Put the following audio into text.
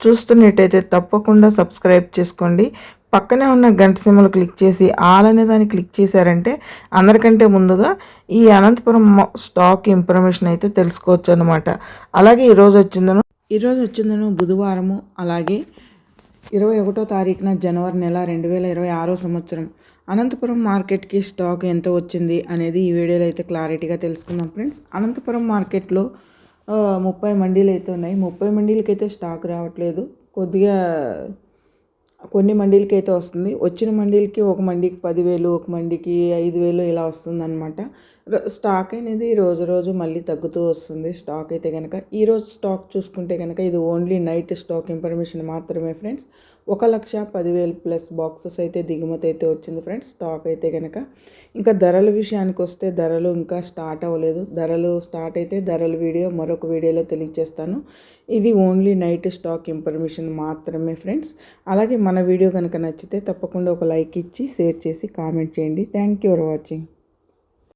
చూస్తున్నట్టయితే తప్పకుండా సబ్స్క్రైబ్ చేసుకోండి. పక్కనే ఉన్న గంట సిమ్మలు క్లిక్ చేసి ఆల్ అనే దాన్ని క్లిక్ చేశారంటే అందరికంటే ముందుగా ఈ అనంతపురం స్టాక్ ఇన్ఫర్మేషన్ అయితే తెలుసుకోవచ్చు అనమాట అలాగే ఈరోజు వచ్చిందను ఈరోజు వచ్చిందను బుధవారము అలాగే ఇరవై ఒకటో తారీఖున జనవరి నెల రెండు వేల ఇరవై ఆరో సంవత్సరం. అనంతపురం మార్కెట్కి స్టాక్ ఎంత వచ్చింది అనేది ఈ వీడియోలో అయితే క్లారిటీగా తెలుసుకుందాం ఫ్రెండ్స్. అనంతపురం మార్కెట్లో ముప్పై మండీలు అయితే ఉన్నాయి. ముప్పై మండీలకి అయితే స్టాక్ రావట్లేదు. కొద్దిగా కొన్ని మండీలకి అయితే వస్తుంది. వచ్చిన మండీలకి ఒక మండీకి పదివేలు ఒక మండీకి ఐదు వేలు ఇలా వస్తుంది అనమాట స్టాక్ అనేది రోజు రోజు మళ్ళీ తగ్గుతూ వస్తుంది. స్టాక్ అయితే కనుక ఈరోజు స్టాక్ చూసుకుంటే కనుక ఇది ఓన్లీ నైట్ స్టాక్ ఇన్ఫర్మేషన్ మాత్రమే ఫ్రెండ్స్ ఒక లక్ష పదివేలు ప్లస్ బాక్సెస్ అయితే దిగుమతి అయితే వచ్చింది ఫ్రెండ్స్. స్టాక్ అయితే కనుక ఇంకా ధరల విషయానికి వస్తే ధరలు ఇంకా స్టార్ట్ అవ్వలేదు. ధరలు స్టార్ట్ అయితే ధరల వీడియో మరొక వీడియోలో తెలియజేస్తాను. ఇది ఓన్లీ నైట్ స్టాక్ ఇన్ఫర్మేషన్ మాత్రమే ఫ్రెండ్స్. అలాగే మన వీడియో కనుక నచ్చితే తప్పకుండా ఒక లైక్ ఇచ్చి షేర్ చేసి కామెంట్ చేయండి. Thank you for watching.